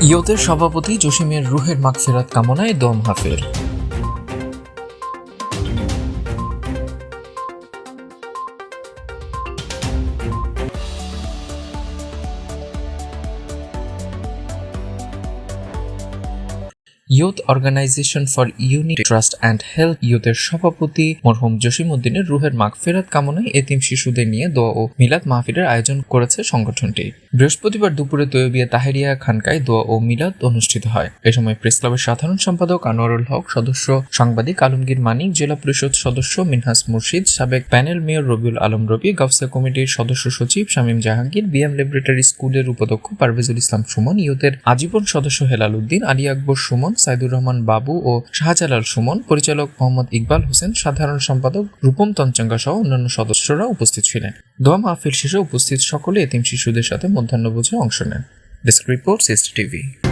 ইয়তের সভাপতি জসিমের রুহের মাগফিরাত কামনায় দম মাহফিল youth organization for unit trust and help ইউথের সভাপতি মরহুম জসিম উদ্দিনের রুহের মাগফিরাত কামনায় এতিম শিশুদের নিয়ে দোয়া ও মিলাদ মাহফিলের আয়োজন করেছে সংগঠনটি। বৃহস্পতিবার দুপুরে তৈবিয়া তাহেরিয়া খানকায় দোয়া ও মিলাদ অনুষ্ঠিত হয়। এ সময় প্রেস ক্লাবের সাধারণ সম্পাদক আনোয়ারুল হক, সদস্য সাংবাদিক আলমগীর মানিক, জেলা পরিষদ সদস্য মিনহাস মুর্শিদ, সাবেক প্যানেল মেয়র রবিউল আলম রবি, গাউসিয়া কমিটির সদস্য সচিব শামীম জাহাঙ্গীর, বিএম ল্যাবরেটরি স্কুলের উপাধ্যক্ষ পারভেজুল ইসলাম সুমন, ইউথের আজীবন সদস্য হেলাল উদ্দিন, আলী আকবর সুমন সাইদুর রহমান বাবু ও শাহজালাল সুমন, পরিচালক মোহাম্মদ ইকবাল হোসেন, সাধারণ সম্পাদক রূপম তঞ্চঙ্গা সহ অন্যান্য সদস্যরা উপস্থিত ছিলেন। দোয়া মাহফিল শেষে উপস্থিত সকলে এতিম শিশুদের সাথে মধ্যাহ্নভোজে অংশ নেন। Desk report CCTV TV